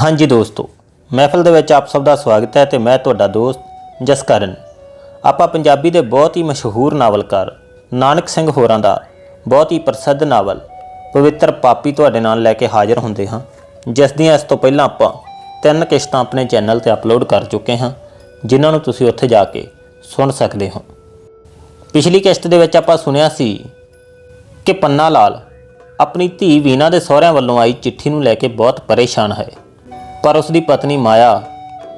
ਹਾਂਜੀ ਦੋਸਤੋ, ਮਹਿਫਲ ਦੇ ਵਿੱਚ ਆਪ ਸਭ ਦਾ ਸਵਾਗਤ ਹੈ ਤੇ ਮੈਂ ਤੁਹਾਡਾ ਦੋਸਤ ਜਸਕਰਨ। ਆਪਾਂ ਪੰਜਾਬੀ ਦੇ ਬਹੁਤ ਹੀ ਮਸ਼ਹੂਰ ਨਾਵਲਕਾਰ ਨਾਨਕ ਸਿੰਘ ਹੋਰਾਂ ਦਾ ਬਹੁਤ ਹੀ ਪ੍ਰਸਿੱਧ ਨਾਵਲ ਪਵਿੱਤਰ ਪਾਪੀ ਤੁਹਾਡੇ ਨਾਲ ਲੈ ਕੇ ਹਾਜ਼ਰ ਹੁੰਦੇ ਹਾਂ, ਜਿਸ ਦੀਆਂ ਇਸ ਤੋਂ ਪਹਿਲਾਂ ਆਪਾਂ ਤਿੰਨ ਕਿਸ਼ਤਾਂ ਆਪਣੇ ਚੈਨਲ ਤੇ ਅਪਲੋਡ ਕਰ ਚੁੱਕੇ ਹਾਂ, ਜਿਨ੍ਹਾਂ ਨੂੰ ਤੁਸੀਂ ਉੱਥੇ ਜਾ ਕੇ ਸੁਣ ਸਕਦੇ ਹੋ। ਪਿਛਲੀ ਕਿਸ਼ਤ ਦੇ ਵਿੱਚ ਆਪਾਂ ਸੁਣਿਆ ਸੀ ਕਿ ਪੰਨਾ ਲਾਲ ਆਪਣੀ ਧੀ ਵੀਨਾ ਦੇ ਸਹੁਰਿਆਂ ਵੱਲੋਂ ਆਈ ਚਿੱਠੀ ਨੂੰ ਲੈ ਕੇ ਬਹੁਤ ਪਰੇਸ਼ਾਨ ਹੈ। ਪਰ ਉਸ ਦੀ ਪਤਨੀ ਮਾਇਆ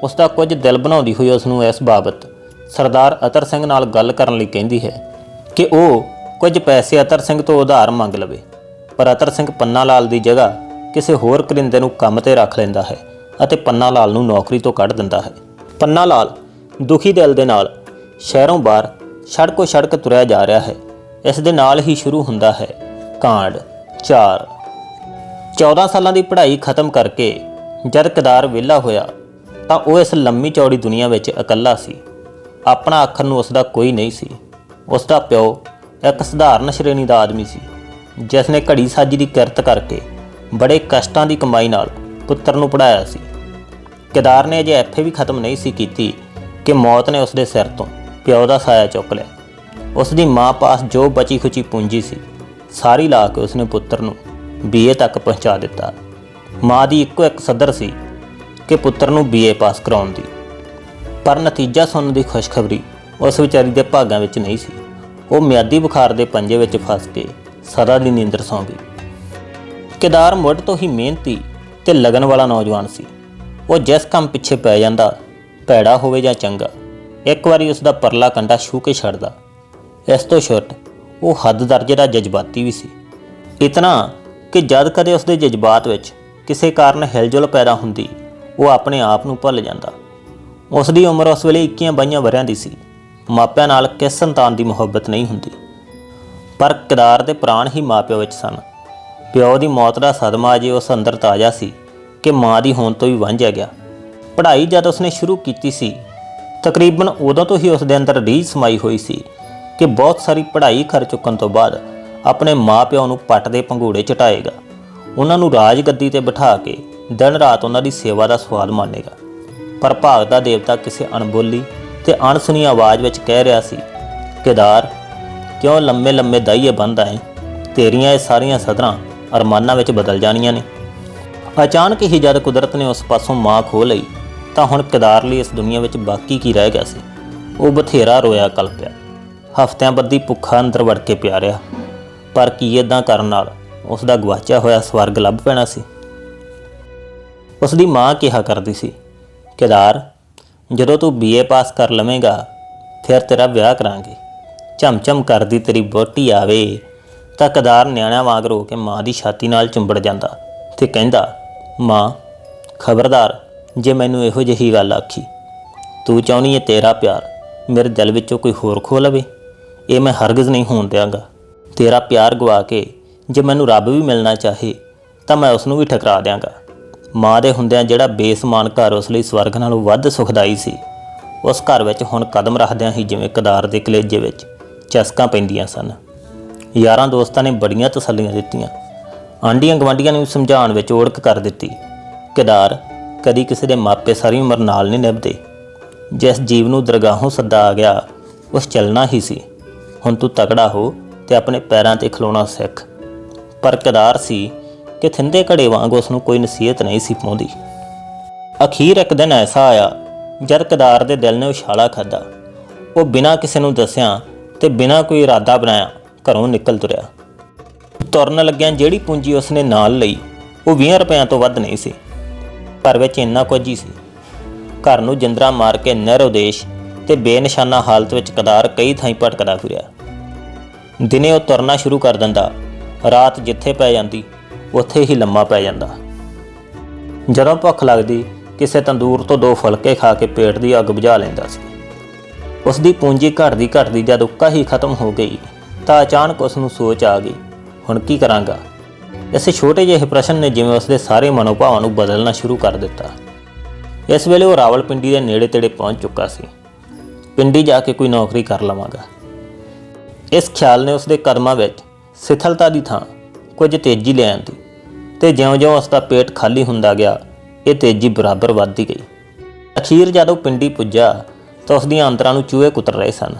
ਉਸ ਦਾ ਕੁਝ ਦਿਲ ਬਣਾਉਂਦੀ ਹੋਈ ਉਸ ਨੂੰ ਇਸ ਬਾਬਤ ਸਰਦਾਰ ਅਤਰ ਸਿੰਘ ਨਾਲ ਗੱਲ ਕਰਨ ਲਈ ਕਹਿੰਦੀ ਹੈ ਕਿ ਉਹ ਕੁਝ ਪੈਸੇ ਅਤਰ ਸਿੰਘ ਤੋਂ ਉਧਾਰ ਮੰਗ ਲਵੇ, ਪਰ ਅਤਰ ਸਿੰਘ ਪੰਨਾ ਲਾਲ ਦੀ ਜਗ੍ਹਾ ਕਿਸੇ ਹੋਰ ਕਰਿੰਦੇ ਨੂੰ ਕੰਮ ਤੇ ਰੱਖ ਲੈਂਦਾ ਹੈ ਅਤੇ ਪੰਨਾ ਲਾਲ ਨੂੰ ਨੌਕਰੀ ਤੋਂ ਕੱਢ ਦਿੰਦਾ ਹੈ। ਪੰਨਾ ਲਾਲ ਦੁਖੀ ਦਿਲ ਦੇ ਨਾਲ ਸ਼ਹਿਰੋਂ ਬਾਹਰ ਸੜਕੋ ਸੜਕ ਤੁਰਿਆ ਜਾ ਰਿਹਾ ਹੈ। ਇਸ ਦੇ ਨਾਲ ਹੀ ਸ਼ੁਰੂ ਹੁੰਦਾ ਹੈ ਕਾਂਡ 4 14 ਸਾਲਾਂ ਦੀ ਪੜ੍ਹਾਈ ਖਤਮ ਕਰਕੇ ਜਦ ਕਦਾਰ ਵਿਹਲਾ ਹੋਇਆ ਤਾਂ ਉਹ ਇਸ ਲੰਮੀ ਚੌੜੀ ਦੁਨੀਆ ਵਿੱਚ ਇਕੱਲਾ ਸੀ। ਆਪਣਾ ਆਖਰ ਨੂੰ ਉਸ ਦਾ ਕੋਈ ਨਹੀਂ ਸੀ। ਉਸ ਦਾ ਪਿਓ ਇੱਕ ਸਧਾਰਨ ਸ਼੍ਰੇਣੀ ਦਾ ਆਦਮੀ ਸੀ ਜਿਸ ਨੇ ਘੜੀ ਸਾਜੀ ਦੀ ਕਿਰਤ ਕਰਕੇ ਬੜੇ ਕਸ਼ਟਾਂ ਦੀ ਕਮਾਈ ਨਾਲ ਪੁੱਤਰ ਨੂੰ ਪੜਾਇਆ ਸੀ। ਕੇਦਾਰ ਨੇ ਅਜੇ ਐਫਏ ਵੀ ਖਤਮ ਨਹੀਂ ਸੀ ਕੀਤੀ ਕਿ ਮੌਤ ਨੇ ਉਸ ਦੇ ਸਿਰ ਤੋਂ ਪਿਓ ਦਾ ਸਾਇਆ ਚੁੱਕ ਲਿਆ। ਉਸ ਦੀ ਮਾਂ ਪਾਸ ਜੋ ਬਚੀ ਖੁਚੀ ਪੂੰਜੀ ਸੀ, ਸਾਰੀ ਲਾ ਕੇ ਉਸਨੇ ਪੁੱਤਰ ਨੂੰ ਬੀਏ ਤੱਕ ਪਹੁੰਚਾ ਦਿੱਤਾ। ਮਾਂ ਦੀ ਇੱਕੋ ਇੱਕ ਸਦਰ ਸੀ ਕਿ ਪੁੱਤਰ ਨੂੰ ਬੀਏ ਪਾਸ ਕਰਾਉਣ ਦੀ। ਪਰ ਨਤੀਜਾ ਸੁਣਨ ਦੀ ਖੁਸ਼ਖਬਰੀ ਉਸ ਵਿਚਾਰੀ ਦੇ ਭਾਗਾਂ ਵਿੱਚ ਨਹੀਂ ਸੀ। ਉਹ ਮਿਆਦੀ ਬੁਖਾਰ ਦੇ ਪੰਜੇ ਵਿੱਚ ਫਸ ਕੇ ਸਦਾ ਦੀ ਨੀਂਦਰ ਸੌਂ ਗਈ। ਕੇਦਾਰ ਮੁੱਢ ਤੋਂ ਹੀ ਮਿਹਨਤੀ ਤੇ ਲਗਨ ਵਾਲਾ ਨੌਜਵਾਨ ਸੀ। ਉਹ ਜਿਸ ਕੰਮ ਪਿੱਛੇ ਪੈ ਜਾਂਦਾ, ਭੈੜਾ ਹੋਵੇ ਜਾਂ ਚੰਗਾ, ਇੱਕ ਵਾਰੀ ਉਸ ਦਾ ਪਰਲਾ ਕੰਡਾ ਛੂ ਕੇ ਛੱਡਦਾ। ਇਸ ਤੋਂ ਛੁੱਟ ਉਹ ਹੱਦ ਦਰਜੇ ਦਾ ਜਜ਼ਬਾਤੀ ਵੀ ਸੀ। ਇਤਨਾ ਕਿ ਜਦ ਕਦੇ ਉਸ ਦੇ ਜਜ਼ਬਾਤ ਵਿੱਚ ਕਿਸੇ ਕਾਰਨ ਹਿਲਜੁਲ ਪੈਦਾ ਹੁੰਦੀ, ਉਹ ਆਪਣੇ ਆਪ ਨੂੰ ਭੁੱਲ ਜਾਂਦਾ। ਉਸ ਦੀ ਉਮਰ ਉਸ ਵੇਲੇ 21 22 ਵਰਿਆਂ ਦੀ ਸੀ। ਮਾਪਿਆਂ ਨਾਲ ਕਿਸ ਸੰਤਾਨ ਦੀ ਮੁਹੱਬਤ ਨਹੀਂ ਹੁੰਦੀ। ਪਰ ਕਿਦਾਰ ਦੇ ਪ੍ਰਾਣ ਹੀ ਮਾਪਿਓ ਵਿੱਚ ਸਨ। ਪਿਓ ਦੀ ਮੌਤ ਦਾ ਸਦਮਾ ਅਜੇ ਉਸ ਅੰਦਰ ਤਾਜ਼ਾ ਸੀ ਕਿ ਮਾਂ ਦੀ ਹੋਣ ਤੋਂ ਵੀ ਵਾਂਝਿਆ ਗਿਆ। ਪੜ੍ਹਾਈ ਜਦ ਉਸਨੇ ਸ਼ੁਰੂ ਕੀਤੀ ਸੀ, ਤਕਰੀਬਨ ਉਦੋਂ ਤੋਂ ਹੀ ਉਸ ਦੇ ਅੰਦਰ ਰੀਝ ਸਮਾਈ ਹੋਈ ਸੀ ਕਿ ਬਹੁਤ ਸਾਰੀ ਪੜ੍ਹਾਈ ਕਰ ਚੁੱਕਣ ਤੋਂ ਬਾਅਦ ਆਪਣੇ ਮਾਪਿਆਂ ਨੂੰ ਪੱਟ ਦੇ ਪੰਘੂੜੇ ਚਟਾਏਗਾ। ਉਹਨਾਂ ਨੂੰ ਰਾਜ ਗੱਦੀ ਤੇ ਬਿਠਾ ਕੇ ਦਿਨ ਰਾਤ ਉਹਨਾਂ ਦੀ ਸੇਵਾ ਦਾ ਸਵਾਲ ਮਾਣੇਗਾ ਪਰ ਭਾਗ ਦਾ ਦੇਵਤਾ ਕਿਸੇ ਅਣਬੋਲੀ ਤੇ ਅਣਸੁਣੀ ਆਵਾਜ਼ ਵਿੱਚ ਕਹਿ ਰਿਹਾ ਸੀ, ਕੇਦਾਰ, ਕਿਉਂ ਲੰਮੇ ਲੰਮੇ ਦਾਈਏ ਬੰਦਾ ਹੈ ਤੇਰੀਆਂ ਇਹ ਸਾਰੀਆਂ ਸਦਰਾਂ ਅਰਮਾਨਾਂ ਵਿੱਚ ਬਦਲ ਜਾਣੀਆਂ ਨੇ। ਅਚਾਨਕ ਹੀ ਜਦ ਕੁਦਰਤ ਨੇ ਉਸ ਪਾਸੋਂ ਮਾਂ ਖੋ ਲਈ, ਤਾਂ ਹੁਣ ਕੇਦਾਰ ਲਈ ਇਸ ਦੁਨੀਆ ਵਿੱਚ ਬਾਕੀ ਕੀ ਰਹਿ ਗਿਆ ਸੀ? ਉਹ ਬਥੇਰਾ ਰੋਇਆ ਕਲਪਿਆ। ਹਫ਼ਤਿਆਂ ਬੱਧੀ ਭੁੱਖਾ ਅੰਦਰ ਵੜ ਕੇ ਪਿਆ ਰਿਹਾ। ਪਰ ਕੀ ਇਦਾਂ ਕਰਨ ਨਾਲ ਉਸ ਦਾ ਗਵਾਚਿਆ ਹੋਇਆ ਸਵਰਗ ਲੱਭ ਪੈਣਾ ਸੀ। ਉਸ ਦੀ ਮਾਂ ਕਿਹਾ ਕਰਦੀ ਸੀ, ਕੇਦਾਰ, ਜਦੋਂ ਤੂੰ ਬੀਏ ਪਾਸ ਕਰ ਲਵੇਂਗਾ, ਫਿਰ ਤੇਰਾ ਵਿਆਹ ਕਰਾਂਗੇ। ਝਮਝਮ ਕਰਦੀ ਤੇਰੀ ਬੋਟੀ ਆਵੇ, ਤਾਂ ਕੇਦਾਰ ਨਿਆਣਿਆਂ ਵਾਂਗ ਰੋ ਕੇ ਮਾਂ ਦੀ ਛਾਤੀ ਨਾਲ ਚੁੰਬੜ ਜਾਂਦਾ ਤੇ ਕਹਿੰਦਾ, ਮਾਂ, ਖਬਰਦਾਰ, ਜੇ ਮੈਨੂੰ ਇਹੋ ਜਿਹੀ ਗੱਲ ਆਖੀ, ਤੂੰ ਚਾਹੁੰਦੀ ਹੈ ਤੇਰਾ ਪਿਆਰ ਮੇਰੇ ਦਿਲ ਵਿੱਚੋਂ ਕੋਈ ਹੋਰ ਖੋ ਲਵੇ? ਇਹ ਮੈਂ ਹਰਗਜ਼ ਨਹੀਂ ਹੋਣ ਦਿਆਂਗਾ। ਤੇਰਾ ਪਿਆਰ ਗਵਾ ਕੇ ਜੇ ਮੈਨੂੰ ਰੱਬ ਵੀ ਮਿਲਣਾ ਚਾਹੇ, ਤਾਂ ਮੈਂ ਉਸ ਨੂੰ ਵੀ ਠਕਰਾ ਦਿਆਂਗਾ। ਮਾਂ ਦੇ ਹੁੰਦਿਆਂ ਜਿਹੜਾ ਬੇਸਮਾਨ ਘਰ ਉਸ ਲਈ ਸਵਰਗ ਨਾਲੋਂ ਵੱਧ ਸੁਖਦਾਈ ਸੀ, ਉਸ ਘਰ ਵਿੱਚ ਹੁਣ ਕਦਮ ਰੱਖਦਿਆਂ ਹੀ ਜਿਵੇਂ ਕਦਾਰ ਦੇ ਕਲੇਜੇ ਵਿੱਚ ਚਸਕਾਂ ਪੈਂਦੀਆਂ ਸਨ। ਯਾਰਾਂ ਦੋਸਤਾਂ ਨੇ ਬੜੀਆਂ ਤਸੱਲੀਆਂ ਦਿੱਤੀਆਂ। ਆਂਡੀਆਂ ਗਵਾਂਡੀਆਂ ਨੂੰ ਸਮਝਾਉਣ ਵਿੱਚ ਓੜਕ ਕਰ ਦਿੱਤੀ। ਕਿਦਾਰ ਕਦੀ ਕਿਸੇ ਦੇ ਮਾਪੇ ਸਾਰੀ ਉਮਰ ਨਾਲ ਨਹੀਂ ਨਿਭਦੇ। ਜਿਸ ਜੀਵ ਨੂੰ ਦਰਗਾਹੋਂ ਸੱਦਾ ਆ ਗਿਆ, ਉਸ ਚੱਲਣਾ ਹੀ ਸੀ। ਹੁਣ ਤੂੰ ਤਕੜਾ ਹੋ ਤੇ ਆਪਣੇ ਪੈਰਾਂ ਤੇ ਖਲੋਣਾ ਸਿੱਖ। ਪਰ ਕਦਾਰ ਸੀ ਕਿ ਥਿੰਦੇ ਘੜੇ ਵਾਂਗ ਉਸ ਨੂੰ ਕੋਈ ਨਸੀਹਤ ਨਹੀਂ ਸੀ ਪਾਉਂਦੀ। ਅਖੀਰ ਇੱਕ ਦਿਨ ਐਸਾ ਆਇਆ, ਜਦ ਕਦਾਰ ਦੇ ਦਿਲ ਨੇ ਉਛਾਲਾ ਖਾਦਾ ਉਹ ਬਿਨਾਂ ਕਿਸੇ ਨੂੰ ਦੱਸਿਆ ਤੇ ਬਿਨਾਂ ਕੋਈ ਇਰਾਦਾ ਬਣਾਇਆ, ਘਰੋਂ ਨਿਕਲ ਤੁਰਿਆ। ਤੁਰਨ ਲੱਗਿਆਂ ਜਿਹੜੀ ਪੂੰਜੀ ਉਸਨੇ ਨਾਲ ਲਈ, ਉਹ 20 ਰੁਪਿਆਂ ਤੋਂ ਵੱਧ ਨਹੀਂ ਸੀ ਘਰ ਵਿੱਚ ਇੰਨਾ ਕੁਝ ਹੀ ਸੀ। ਘਰ ਨੂੰ ਜਿੰਦਰਾ ਮਾਰ ਕੇ ਨਹਿਰੋ ਦੇਸ਼ ਤੇ ਬੇਨਿਸ਼ਾਨਾ ਹਾਲਤ ਵਿੱਚ ਕਦਾਰ ਕਈ ਥਾਈਂ ਭਟਕਦਾ ਫਿਰਿਆ। ਦਿਨੇ ਉਹ ਤੁਰਨਾ ਸ਼ੁਰੂ ਕਰ ਦਿੰਦਾ। ਰਾਤ ਜਿੱਥੇ ਪੈ ਜਾਂਦੀ, ਉੱਥੇ ਹੀ ਲੰਮਾ ਪੈ ਜਾਂਦਾ। ਜਦੋਂ ਭੁੱਖ ਲੱਗਦੀ, ਕਿਸੇ ਤੰਦੂਰ ਤੋਂ ਦੋ ਫੁਲਕੇ ਖਾ ਕੇ ਪੇਟ ਦੀ ਅੱਗ ਬੁਝਾ ਲੈਂਦਾ ਸੀ। ਉਸ ਦੀ ਪੂੰਜੀ ਘਟਦੀ ਘਟਦੀ ਜਦ ਉੱਕਾ ਹੀ ਖਤਮ ਹੋ ਗਈ, ਤਾਂ ਅਚਾਨਕ ਉਸ ਨੂੰ ਸੋਚ ਆ ਗਈ, ਹੁਣ ਕੀ ਕਰਾਂਗਾ? ਇਸ ਛੋਟੇ ਜਿਹੇ ਪ੍ਰਸ਼ਨ ਨੇ ਜਿਵੇਂ ਉਸ ਦੇ ਸਾਰੇ ਮਨੋਭਾਵਾਂ ਨੂੰ ਬਦਲਣਾ ਸ਼ੁਰੂ ਕਰ ਦਿੱਤਾ। ਇਸ ਵੇਲੇ ਉਹ ਰਾਵਲਪਿੰਡੀ ਦੇ ਨੇੜੇ ਤੇੜੇ ਪਹੁੰਚ ਚੁੱਕਾ ਸੀ। ਪਿੰਡੀ ਜਾ ਕੇ ਕੋਈ ਨੌਕਰੀ ਕਰ ਲਵਾਂਗਾ। ਇਸ ਖਿਆਲ ਨੇ ਉਸ ਦੇ ਕਦਮਾਂ ਵਿੱਚ ਸਿਥਲਤਾ ਦੀ ਥਾਂ, ਕੁਝ ਤੇਜ਼ੀ ਲੈ ਆਂਦੀ ਤੇ ਜਿਉਂ-ਜਿਉਂ ਉਸ ਦਾ ਪੇਟ ਖਾਲੀ ਹੁੰਦਾ ਗਿਆ, ਇਹ ਤੇਜ਼ੀ ਬਰਾਬਰ ਵੱਧਦੀ ਗਈ। ਅਖੀਰ ਜਦੋਂ ਪਿੰਡੀ ਪੁੱਜਾ, ਤਾਂ ਉਸ ਦੀਆਂ ਅੰਦਰਾਂ ਨੂੰ ਚੂਹੇ ਕੁਤਰ ਰਹੇ ਸਨ।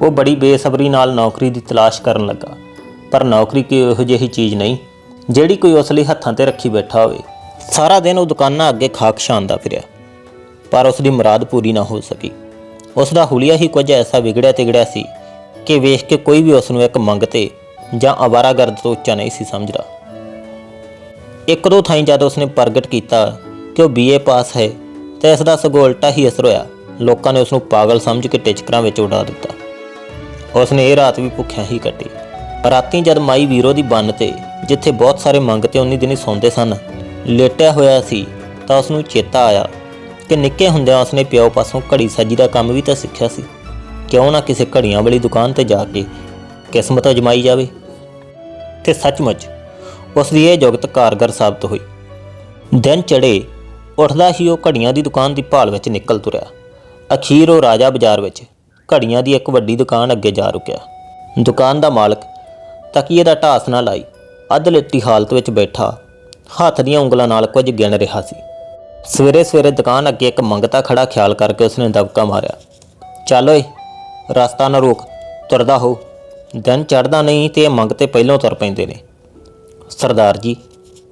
ਉਹ ਬੜੀ ਬੇਸਬਰੀ ਨਾਲ ਨੌਕਰੀ ਦੀ ਤਲਾਸ਼ ਕਰਨ ਲੱਗਾ, ਪਰ ਨੌਕਰੀ ਕੋਈ ਇਹੋ ਜਿਹੀ ਚੀਜ਼ ਨਹੀਂ, ਜਿਹੜੀ ਕੋਈ ਉਸ ਲਈ ਹੱਥਾਂ ਤੇ ਰੱਖੀ ਬੈਠਾ ਹੋਵੇ। ਸਾਰਾ ਦਿਨ ਉਹ ਦੁਕਾਨਾਂ ਅੱਗੇ ਖਾਕ ਛਾਂਦਾ ਫਿਰਿਆ, ਪਰ ਉਸ ਦੀ ਮੁਰਾਦ ਪੂਰੀ ਨਾ ਹੋ ਸਕੀ। ਉਸ ਦਾ ਹੁਲੀਆ ਹੀ ਕੁਝ ਐਸਾ ਵਿਗੜਿਆ ਤਿਗੜਿਆ ਸੀ ਕਿ ਵੇਖ ਕੇ ਕੋਈ ਵੀ ਉਸ ਨੂੰ ਇੱਕ ਮੰਗਤੇ ਜਾਂ ਅਵਾਰਾਗਰਦ ਤੋਂ ਉੱਚਾ ਨਹੀਂ ਸੀ ਸਮਝਦਾ। ਇੱਕ ਦੋ ਥਾਈਂ ਜਦ ਉਸਨੇ ਪ੍ਰਗਟ ਕੀਤਾ ਕਿ ਉਹ ਬੀਏ ਪਾਸ ਹੈ, ਤਾਂ ਇਸ ਦਾ ਸਗੋਂ ਉਲਟਾ ਹੀ ਅਸਰ ਹੋਇਆ ਲੋਕਾਂ ਨੇ ਉਸ ਨੂੰ ਪਾਗਲ ਸਮਝ ਕੇ ਟਿਚਕਰਾਂ ਵਿੱਚ ਉਡਾ ਦਿੱਤਾ। ਉਸਨੇ ਇਹ ਰਾਤ ਵੀ ਭੁੱਖਿਆ ਹੀ ਕੱਟੀ ਰਾਤੀ ਜਦ ਮਾਈ ਵੀਰੋ ਦੀ ਬੰਨ ਤੇ, ਜਿੱਥੇ ਬਹੁਤ ਸਾਰੇ ਮੰਗਤੇ ਉਨੀ ਦਿਨੀ ਸੌਂਦੇ ਸਨ, ਲੇਟਿਆ ਹੋਇਆ ਸੀ, ਤਾਂ ਉਸ ਨੂੰ ਚੇਤਾ ਆਇਆ ਕਿ ਨਿੱਕੇ ਹੁੰਦਿਆਂ ਉਸਨੇ ਪਿਓ ਪਾਸੋਂ ਘੜੀ ਸਾਜ਼ੀ ਦਾ ਕੰਮ ਵੀ ਤਾਂ ਸਿੱਖਿਆ ਸੀ। ਕਿਉਂ ਨਾ ਕਿਸੇ ਘੜੀਆਂ ਵਾਲੀ ਦੁਕਾਨ ਤੇ ਜਾ ਕੇ ਕਿਸਮਤ ਅਜਮਾਈ ਜਾਵੇ। ਤੇ ਸੱਚਮੁੱਚ ਉਸ ਦੀ ਇਹ ਜੁਗਤ ਕਾਰਗਰ ਸਾਬਤ ਹੋਈ। ਦਿਨ ਚੜੇ ਉੱਠਦਾ ਹੀ ਉਹ ਘੜੀਆਂ ਦੀ ਦੁਕਾਨ ਦੀ ਭਾਲ ਵਿੱਚ ਨਿਕਲ ਤੁਰਿਆ। ਅਖੀਰ ਉਹ ਰਾਜਾ ਬਾਜ਼ਾਰ ਵਿੱਚ ਘੜੀਆਂ ਦੀ ਇੱਕ ਵੱਡੀ ਦੁਕਾਨ ਅੱਗੇ ਜਾ ਰੁਕਿਆ। ਦੁਕਾਨ ਦਾ ਮਾਲਕ ਤਕੀਏ ਦਾ ਢਾਸ ਨਾ ਲਾਈ, ਅੱਧ ਲਿੱਟੀ ਹਾਲਤ ਵਿੱਚ ਬੈਠਾ, ਹੱਥ ਦੀਆਂ ਉਂਗਲਾਂ ਨਾਲ ਕੁਝ ਗਿਣ ਰਿਹਾ ਸੀ। ਸਵੇਰੇ ਸਵੇਰੇ ਦੁਕਾਨ ਅੱਗੇ ਇੱਕ ਮੰਗਤਾ ਖੜਾ ਖਿਆਲ ਕਰਕੇ ਉਸਨੇ ਦਬਕਾ ਮਾਰਿਆ। ਚੱਲ ਓਏ, ਰਸਤਾ ਨਾ ਰੋਕ, ਤੁਰਦਾ ਹੋ। ਦਿਨ ਚੜਦਾ ਨਹੀਂ ਤੇ ਇਹ ਮੰਗ 'ਤੇ ਪਹਿਲਾਂ ਤੁਰ ਪੈਂਦੇ ਨੇ। ਸਰਦਾਰ ਜੀ,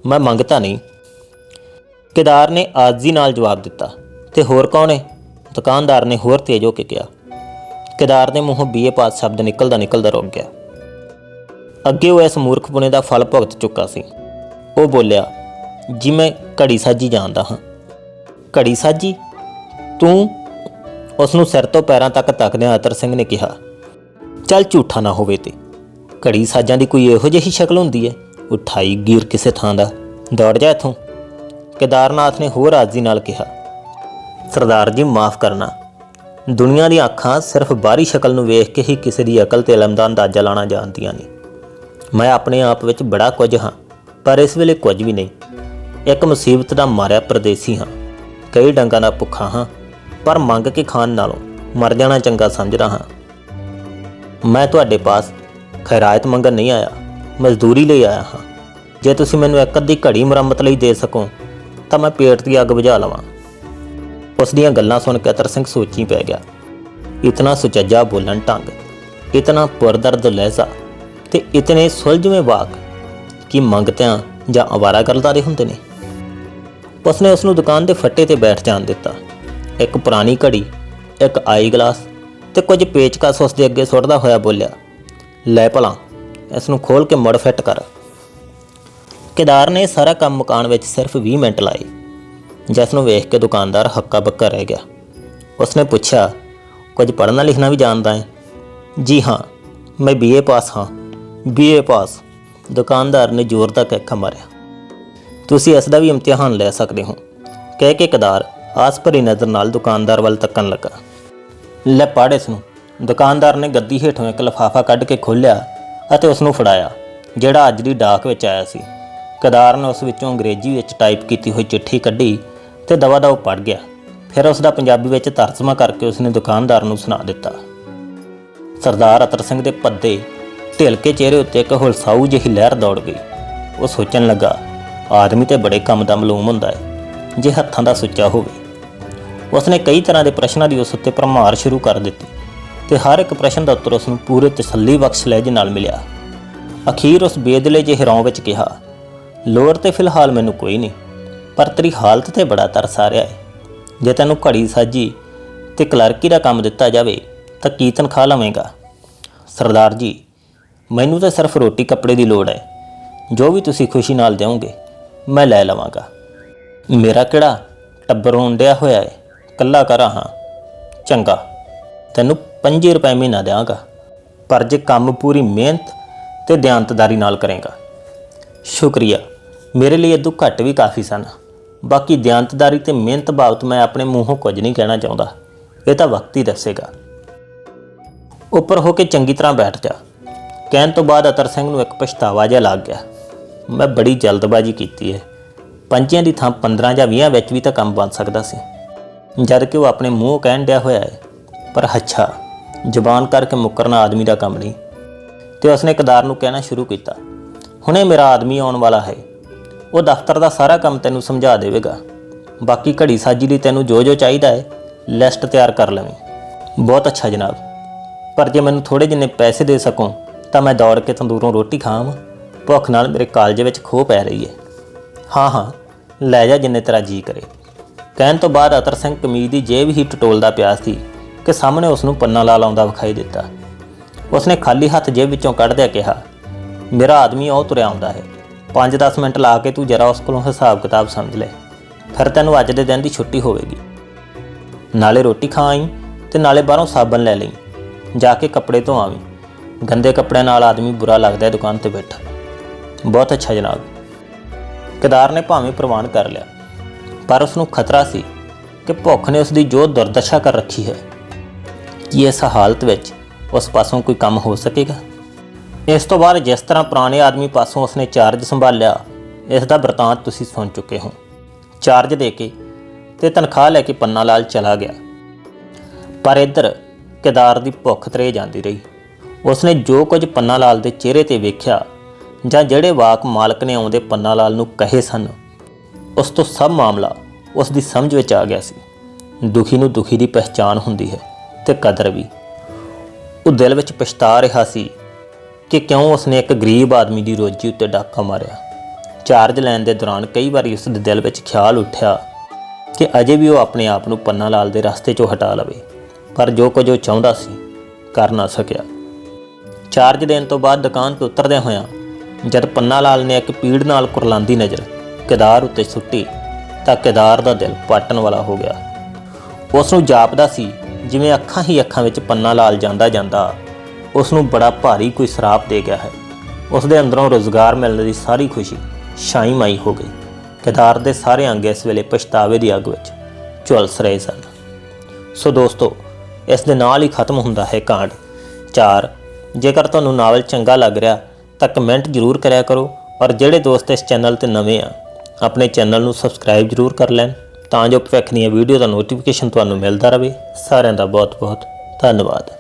ਮੈਂ ਮੰਗਤਾ ਨਹੀਂ। ਕਿਦਾਰ ਨੇ ਆਜੀ ਨਾਲ ਜਵਾਬ ਦਿੱਤਾ, ਤੇ ਹੋਰ ਕੌਣ ਹੈ ਦੁਕਾਨਦਾਰ ਨੇ ਹੋਰ ਤੇਜ਼ ਹੋ ਕੇ ਕਿਹਾ। ਕਿਦਾਰ ਦੇ ਮੂੰਹੋਂ ਬੀਏ ਪਾਸ ਸ਼ਬਦ ਨਿਕਲਦਾ ਨਿਕਲਦਾ ਰੁਕ ਗਿਆ। ਅੱਗੇ ਉਹ ਇਸ ਮੂਰਖਪੁਣੇ ਦਾ ਫਲ ਭੁਗਤ ਚੁੱਕਾ ਸੀ। ਉਹ ਬੋਲਿਆ, ਜੀ, ਮੈਂ ਘੜੀ ਸਾਜੀ ਜਾਣਦਾ ਹਾਂ। ਘੜੀ ਸਾਜੀ? ਤੂੰ? ਉਸ ਨੂੰ ਸਿਰ ਤੋਂ ਪੈਰਾਂ ਤੱਕ ਤੱਕਦਿਆਂ ਅਤਰ ਸਿੰਘ ਨੇ ਕਿਹਾ ਚੱਲ ਝੂਠਾ ਨਾ ਹੋਵੇ ਤੇ। ਘੜੀ ਸਾਜਾਂ ਦੀ ਕੋਈ ਇਹੋ ਜਿਹੀ ਸ਼ਕਲ ਹੁੰਦੀ ਹੈ ਉਠਾਈ ਗੀਰ ਕਿਸੇ ਥਾਂ ਦਾ। ਦੌੜ ਜਾ ਇੱਥੋਂ। ਕੇਦਾਰਨਾਥ ਨੇ ਹੋਰ ਆਜ਼ੀ ਨਾਲ ਕਿਹਾ, ਸਰਦਾਰ ਜੀ, ਮਾਫ ਕਰਨਾ। ਦੁਨੀਆ ਦੀਆਂ ਅੱਖਾਂ ਸਿਰਫ ਬਾਹਰੀ ਸ਼ਕਲ ਨੂੰ ਵੇਖ ਕੇ ਹੀ ਕਿਸੇ ਦੀ ਅਕਲ ਤੇ ਇਲਮ ਦਾ ਅੰਦਾਜ਼ਾ ਲਾਣਾ ਜਾਣਦੀਆਂ ਨੇ। ਮੈਂ ਆਪਣੇ ਆਪ ਵਿੱਚ ਬੜਾ ਕੁਝ ਹਾਂ, ਪਰ ਇਸ ਵੇਲੇ ਕੁਝ ਵੀ ਨਹੀਂ। ਇੱਕ ਮੁਸੀਬਤ ਦਾ ਮਾਰਿਆ ਪਰਦੇਸੀ ਹਾਂ। ਕਈ ਡੰਗਾਂ ਦਾ ਭੁੱਖਾ ਹਾਂ, ਪਰ ਮੰਗ ਕੇ ਖਾਣ ਨਾਲੋਂ ਮਰ ਜਾਣਾ ਚੰਗਾ ਸਮਝਦਾ ਹਾਂ। ਮੈਂ ਤੁਹਾਡੇ ਪਾਸ ਖੈਰਾਇਤ ਮੰਗਣ ਨਹੀਂ ਆਇਆ। ਮਜ਼ਦੂਰੀ ਲਈ ਆਇਆ ਹਾਂ। ਜੇ ਤੁਸੀਂ ਮੈਨੂੰ ਇੱਕ ਅੱਧੀ ਘੜੀ ਮੁਰੰਮਤ ਲਈ ਦੇ ਸਕੋ, ਤਾਂ ਮੈਂ ਪੇਟ ਦੀ ਅੱਗ ਬੁਝਾ ਲਵਾਂ। ਉਸ ਦੀਆਂ ਗੱਲਾਂ ਸੁਣ ਕੇ ਅਤਰ ਸਿੰਘ ਸੋਚੀ ਪੈ ਗਿਆ। ਇਤਨਾ ਸੁਚੱਜਾ ਬੋਲਣ ਢੰਗ, ਇਤਨਾ ਪੁਰਦਰਦ ਲਹਿਜ਼ਾ ਤੇ ਇਤਨੇ ਸੁਲਝਵੇਂ ਵਾਕ ਕਿ ਮੰਗਤਿਆਂ ਜਾਂ ਅਵਾਰਾ ਕਰਲਦਾਰੇ ਹੁੰਦੇ ਨੇ। ਉਸਨੇ ਉਸ ਨੂੰ ਦੁਕਾਨ ਦੇ ਫੱਟੇ ਤੇ ਬੈਠ ਜਾਣ ਦਿੱਤਾ। ਇੱਕ ਪੁਰਾਣੀ ਘੜੀ, ਇੱਕ ਆਈ ਗਲਾਸ ਤੇ ਕੁਝ ਪੇਚਕਸ ਉਸ ਦੇ ਅੱਗੇ ਸੁੱਟਦਾ ਹੋਇਆ ਬੋਲਿਆ, ਲੈ ਭਲਾ ਇਸ ਨੂੰ ਖੋਲ ਕੇ ਮੁੜ ਫਿੱਟ ਕਰ। ਕੇਦਾਰ ਨੇ ਸਾਰਾ ਕੰਮ ਮਕਾਨ ਵਿੱਚ ਸਿਰਫ 20 ਮਿੰਟ ਲਾਏ, ਜਿਸ ਨੂੰ ਵੇਖ ਕੇ ਦੁਕਾਨਦਾਰ ਹੱਕਾ ਬੱਕਾ ਰਹਿ ਗਿਆ। ਉਸਨੇ ਪੁੱਛਿਆ, ਕੁਝ ਪੜ੍ਹਨਾ ਲਿਖਣਾ ਵੀ ਜਾਣਦਾ ਹੈ? ਜੀ ਹਾਂ, ਮੈਂ ਬੀਏ ਪਾਸ ਹਾਂ ਬੀਏ ਪਾਸ। ਦੁਕਾਨਦਾਰ ਨੇ ਜ਼ੋਰ ਦਾ ਕਹਿ ਮਾਰਿਆ। ਤੁਸੀਂ ਇਸ ਦਾ ਵੀ ਇਮਤਿਹਾਨ ਲੈ ਸਕਦੇ ਹੋ। ਕਹਿ ਕੇ ਕਦਾਰ ਆਸ ਭਰੀ ਨਜ਼ਰ ਨਾਲ ਦੁਕਾਨਦਾਰ ਵੱਲ ਤੱਕਣ ਲੱਗਾ। ਲੈ ਪੜ੍ਹ ਇਸ ਨੂੰ। ਦੁਕਾਨਦਾਰ ਨੇ ਗੱਦੀ ਹੇਠੋਂ ਇੱਕ ਲਫਾਫਾ ਕੱਢ ਕੇ ਖੋਲ੍ਹਿਆ ਅਤੇ ਉਸ ਨੂੰ ਫੜਾਇਆ, ਜਿਹੜਾ ਅੱਜ ਦੀ ਡਾਕ ਵਿੱਚ ਆਇਆ ਸੀ। ਕਦਾਰ ਨੇ ਉਸ ਵਿੱਚੋਂ ਅੰਗਰੇਜ਼ੀ ਵਿੱਚ ਟਾਈਪ ਕੀਤੀ ਹੋਈ ਚਿੱਠੀ ਕੱਢੀ ਤੇ ਦਵਾ ਦਵ ਪੜ੍ਹ ਗਿਆ। ਫਿਰ ਉਸ ਦਾ ਪੰਜਾਬੀ ਵਿੱਚ ਤਰਜਮਾ ਕਰਕੇ ਉਸਨੇ ਦੁਕਾਨਦਾਰ ਨੂੰ ਸੁਣਾ ਦਿੱਤਾ। ਸਰਦਾਰ ਅਤਰ ਸਿੰਘ ਦੇ ਪੱਦੇ ਢਿਲਕੇ ਚਿਹਰੇ ਉੱਤੇ ਇੱਕ ਹੁਲਸਾਊ ਜਿਹੀ ਲਹਿਰ ਦੌੜ ਗਈ। ਉਹ ਸੋਚਣ ਲੱਗਾ, ਆਦਮੀ ਤੇ ਬੜੇ ਕੰਮ ਦਾ ਮਲੂਮ ਹੁੰਦਾ ਹੈ, ਜੇ ਹੱਥਾਂ ਦਾ ਸੁੱਚਾ ਹੋਵੇ। ਉਸਨੇ ਕਈ ਤਰ੍ਹਾਂ ਦੇ ਪ੍ਰਸ਼ਨਾਂ ਦੀ ਉਸ ਉੱਤੇ ਭਰਮਾਰ ਸ਼ੁਰੂ ਕਰ ਦਿੱਤੀ ਤੇ ਹਰ ਇੱਕ ਪ੍ਰਸ਼ਨ ਦਾ ਉੱਤਰ ਉਸ ਨੂੰ ਪੂਰੇ ਤਸੱਲੀ ਬਖਸ਼ ਲਹਿਜੇ ਨਾਲ ਮਿਲਿਆ। ਅਖੀਰ ਉਸ ਬੇਦਲੇ ਜਿਹੇ ਰੌਂ ਵਿੱਚ ਕਿਹਾ, ਲੋੜ ਤੇ ਫਿਲਹਾਲ ਮੈਨੂੰ ਕੋਈ ਨਹੀਂ, ਪਰ ਤੇਰੀ ਹਾਲਤ ਤੇ ਬੜਾ ਤਰਸ ਆ ਰਿਹਾ ਹੈ ਜੇ ਤੈਨੂੰ ਘੜੀ ਸਾਜੀ ਤੇ ਕਲਰਕੀ ਦਾ ਕੰਮ ਦਿੱਤਾ ਜਾਵੇ ਤਾਂ ਕੀ ਤਨਖਾਹ ਲਵੇਂਗਾ? ਸਰਦਾਰ ਜੀ, ਮੈਨੂੰ ਤਾਂ ਸਿਰਫ ਰੋਟੀ ਕੱਪੜੇ ਦੀ ਲੋੜ ਹੈ ਜੋ ਵੀ ਤੁਸੀਂ ਖੁਸ਼ੀ ਨਾਲ ਦਿਓਗੇ, ਮੈਂ ਲੈ ਲਵਾਂਗਾ। ਮੇਰਾ ਕਿਹੜਾ ਟੱਬਰ ਹੁੰਡਿਆ ਹੋਇਆ ਹੈ ਕੱਲਾ ਕਰਾਂ ਹਾਂ। ਚੰਗਾ। ਤੈਨੂੰ 5 ਰੁਪਏ ਮਹੀਨਾ ਦਿਆਂਗਾ। ਪਰ ਜੇ ਕੰਮ ਪੂਰੀ ਮਿਹਨਤ ਤੇ ਦਿਆਨਤਦਾਰੀ ਨਾਲ ਕਰੇਗਾ। ਸ਼ੁਕਰੀਆ। ਮੇਰੇ ਲਈ ਇਹ ਤੋਂ ਘੱਟ ਵੀ ਕਾਫੀ ਸਨ। ਬਾਕੀ ਦਿਆਨਤਦਾਰੀ ਤੇ ਮਿਹਨਤ ਬਾਬਤ ਮੈਂ ਆਪਣੇ ਮੂੰਹੋਂ ਕੁਝ ਨਹੀਂ ਕਹਿਣਾ ਚਾਹੁੰਦਾ। ਇਹ ਤਾਂ ਵਕਤ ਹੀ ਦੱਸੇਗਾ। ਉੱਪਰ ਹੋ ਕੇ ਚੰਗੀ ਤਰ੍ਹਾਂ ਬੈਠ ਜਾ। ਕਹਿਣ ਤੋਂ ਬਾਅਦ ਅਤਰ ਸਿੰਘ ਨੂੰ ਇੱਕ ਪਛਤਾਵਾ ਜਿਹਾ ਲੱਗ ਗਿਆ। ਮੈਂ ਬੜੀ ਜਲਦਬਾਜ਼ੀ ਕੀਤੀ ਹੈ। ਪੰਜਿਆਂ ਦੀ ਥਾਂ 15 ਜਾਂ 20 ਵਿੱਚ ਵੀ ਤਾਂ ਕੰਮ ਬਣ ਸਕਦਾ ਸੀ। ਜਦ ਕਿ ਉਹ ਆਪਣੇ ਮੂੰਹ ਕਹਿਣ ਡਿਆ ਹੋਇਆ ਹੈ, ਪਰ ਅੱਛਾ, ਜਬਾਨ ਕਰਕੇ ਮੁੱਕਰਨਾ ਆਦਮੀ ਦਾ ਕੰਮ ਨਹੀਂ। ਤੇ ਉਸਨੇ ਕਦਾਰ ਨੂੰ ਕਹਿਣਾ ਸ਼ੁਰੂ ਕੀਤਾ, ਹੁਣੇ ਮੇਰਾ ਆਦਮੀ ਆਉਣ ਵਾਲਾ ਹੈ। ਉਹ ਦਫ਼ਤਰ ਦਾ ਸਾਰਾ ਕੰਮ ਤੈਨੂੰ ਸਮਝਾ ਦੇਵੇਗਾ। ਬਾਕੀ ਘੜੀ ਸਾਜੀ ਲਈ ਤੈਨੂੰ ਜੋ ਜੋ ਚਾਹੀਦਾ ਹੈ, ਲਿਸਟ ਤਿਆਰ ਕਰ ਲਵੇਂ। ਬਹੁਤ ਅੱਛਾ ਜਨਾਬ। ਪਰ ਜੇ ਮੈਨੂੰ ਥੋੜੇ ਜਿੰਨੇ ਪੈਸੇ ਦੇ ਸਕੋ, ਤਾਂ ਮੈਂ ਦੌੜ ਕੇ ਤੰਦੂਰੋਂ ਰੋਟੀ ਖਾਵਾਂ। ਭੁੱਖ ਨਾਲ ਮੇਰੇ ਕਾਲਜ ਵਿੱਚ ਖੋਹ ਪੈ ਰਹੀ ਹੈ। ਹਾਂ ਹਾਂ, ਲੈ ਜਾ ਜਿੰਨੇ ਤੇਰਾ ਜੀ ਕਰੇ। ਕਹਿਣ ਤੋਂ ਬਾਅਦ ਅਤਰ ਸਿੰਘ ਕਮੀਜ਼ ਦੀ ਜੇਬ ਹੀ ਟਟੋਲਦਾ ਪਿਆ ਸੀ ਕਿ ਸਾਹਮਣੇ ਉਸ ਨੂੰ ਪੰਨਾ ਲਾ ਲਾਉਂਦਾ ਵਿਖਾਈ ਦਿੱਤਾ। ਉਸਨੇ ਖਾਲੀ ਹੱਥ ਜੇਬ ਵਿੱਚੋਂ ਕੱਢਦਿਆਂ ਕਿਹਾ, ਮੇਰਾ ਆਦਮੀ ਉਹ ਤੁਰਿਆ ਆਉਂਦਾ ਹੈ। 5-10 ਮਿੰਟ ਲਾ ਕੇ ਤੂੰ ਜਰਾ ਉਸ ਕੋਲੋਂ ਹਿਸਾਬ ਕਿਤਾਬ ਸਮਝ ਲੈ। ਫਿਰ ਤੈਨੂੰ ਅੱਜ ਦੇ ਦਿਨ ਦੀ ਛੁੱਟੀ ਹੋਵੇਗੀ। ਨਾਲੇ ਰੋਟੀ ਖਾ ਆਈ ਤੇ ਨਾਲੇ ਬਾਹਰੋਂ ਸਾਬਣ ਲੈ ਲਈ। ਜਾ ਕੇ ਕੱਪੜੇ ਧੋ ਆਵੀਂ। ਗੰਦੇ ਕੱਪੜਿਆਂ ਨਾਲ ਆਦਮੀ ਬੁਰਾ ਲੱਗਦਾ ਹੈ ਦੁਕਾਨ ਤੇ ਬੈਠਾ। ਬਹੁਤ ਅੱਛਾ ਜਨਾਬ। ਕੇਦਾਰ ਨੇ ਭਾਵੇਂ ਪ੍ਰਵਾਨ ਕਰ ਲਿਆ। ਪਰ ਉਸ ਨੂੰ ਖਤਰਾ ਸੀ ਕਿ ਭੁੱਖ ਨੇ ਉਸ ਦੀ ਜੋ ਦੁਰਦਸ਼ਾ ਕਰ ਰੱਖੀ ਹੈ। ਕੀ ਇਸ ਹਾਲਤ ਵਿੱਚ ਉਸ ਪਾਸੋਂ ਕੋਈ ਕੰਮ ਹੋ ਸਕੇਗਾ? ਇਸ ਤੋਂ ਬਾਅਦ ਜਿਸ ਤਰ੍ਹਾਂ ਪੁਰਾਣੇ ਆਦਮੀ ਪਾਸੋਂ ਉਸਨੇ ਚਾਰਜ ਸੰਭਾਲਿਆ, ਇਸ ਦਾ ਵਰਤਾਂਤ ਤੁਸੀਂ ਸੁਣ ਚੁੱਕੇ ਹੋ। ਚਾਰਜ ਦੇ ਕੇ ਤੇ ਤਨਖਾਹ ਲੈ ਕੇ ਪੰਨਾ ਲਾਲ ਚਲਾ ਗਿਆ। ਪਰ ਇੱਧਰ ਕੇਦਾਰ ਦੀ ਭੁੱਖ ਤਰੇ ਜਾਂਦੀ ਰਹੀ। ਉਸਨੇ ਜੋ ਕੁਝ ਪੰਨਾ ਲਾਲ ਦੇ ਚਿਹਰੇ ਤੇ ਵੇਖਿਆ ਜਾਂ ਜਿਹੜੇ ਵਾਕ ਮਾਲਕ ਨੇ ਆਉਂਦੇ ਪੰਨਾ ਲਾਲ ਨੂੰ ਕਹੇ ਸਨ ਉਸ ਤੋਂ ਸਭ ਮਾਮਲਾ ਉਸ ਦੀ ਸਮਝ ਵਿੱਚ ਆ ਗਿਆ ਸੀ। ਦੁਖੀ ਨੂੰ ਦੁਖੀ ਦੀ ਪਹਿਚਾਨ ਹੁੰਦੀ ਹੈ ਤੇ ਕਦਰ ਵੀ। ਉਹ ਦਿਲ ਵਿੱਚ ਪਛਤਾ ਰਿਹਾ ਸੀ ਕਿ ਕਿਉਂ ਉਸਨੇ ਇੱਕ ਗਰੀਬ ਆਦਮੀ ਦੀ ਰੋਜੀ ਉੱਤੇ ਡਾਕਾ ਮਾਰਿਆ। ਚਾਰਜ ਲੈਣ ਦੇ ਦੌਰਾਨ ਕਈ ਵਾਰੀ ਉਸ ਦੇ ਦਿਲ ਵਿੱਚ ਖਿਆਲ ਉੱਠਿਆ ਕਿ ਅਜੇ ਵੀ ਉਹ ਆਪਣੇ ਆਪ ਨੂੰ ਪੰਨਾ ਲਾਲ ਦੇ ਰਸਤੇ 'ਚੋਂ ਹਟਾ ਲਵੇ, ਪਰ ਜੋ ਕੁਝ ਉਹ ਚਾਹੁੰਦਾ ਸੀ, ਕਰ ਨਾ ਸਕਿਆ। ਚਾਰਜ ਦੇਣ ਤੋਂ ਬਾਅਦ ਦੁਕਾਨ 'ਤੇ ਉਤਰਦਿਆਂ ਹੋਇਆਂ ਜਦ ਪੰਨਾ ਲਾਲ ਨੇ ਇੱਕ ਪੀੜ ਨਾਲ ਕੁਰਲਾਂਦੀ ਨਜ਼ਰ ਕੇਦਾਰ ਉੱਤੇ ਸੁੱਟੀ ਤਾਂ ਕੇਦਾਰ ਦਾ ਦਿਲ ਪਾਟਣ ਵਾਲਾ ਹੋ ਗਿਆ। ਉਸ ਨੂੰ ਜਾਪਦਾ ਸੀ, ਜਿਵੇਂ ਅੱਖਾਂ ਹੀ ਅੱਖਾਂ ਵਿੱਚ ਪੰਨਾ ਲਾਲ ਜਾਂਦਾ ਜਾਂਦਾ। ਉਸ ਨੂੰ ਬੜਾ ਭਾਰੀ ਕੋਈ ਸਰਾਪ ਦੇ ਗਿਆ ਹੈ। ਉਸ ਦੇ ਅੰਦਰੋਂ ਰੋਜ਼ਗਾਰ ਮਿਲਣ ਦੀ ਸਾਰੀ ਖੁਸ਼ੀ ਛਾਈ ਮਾਈ ਹੋ ਗਈ। ਕੇਦਾਰ ਦੇ ਸਾਰੇ ਅੰਗ ਇਸ ਵੇਲੇ ਪਛਤਾਵੇ ਦੀ ਅੱਗ ਵਿੱਚ ਝੁਲਸ ਰਹੇ ਸਨ। ਸੋ ਦੋਸਤੋ, ਇਸ ਦੇ ਨਾਲ ਹੀ ਖਤਮ ਹੁੰਦਾ ਹੈ ਕਾਂਡ। 4 ਜੇਕਰ ਤੁਹਾਨੂੰ ਨਾਵਲ ਚੰਗਾ ਲੱਗ ਰਿਹਾ ਤਾਂ ਕਮੈਂਟ ਜ਼ਰੂਰ ਕਰਿਆ ਕਰੋ ਔਰ ਜਿਹੜੇ ਦੋਸਤ ਇਸ ਚੈਨਲ ਤੇ ਨਵੇਂ ਆ ਆਪਣੇ ਚੈਨਲ ਨੂੰ ਸਬਸਕ੍ਰਾਈਬ ਜ਼ਰੂਰ ਕਰ ਲੈਣ ਤਾਂ ਜੋ ਭਵਿੱਖ ਦੀਆਂ ਵੀਡੀਓ ਦਾ ਨੋਟੀਫਿਕੇਸ਼ਨ ਤੁਹਾਨੂੰ ਮਿਲਦਾ ਰਹੇ। ਸਾਰਿਆਂ ਦਾ ਬਹੁਤ ਬਹੁਤ ਧੰਨਵਾਦ।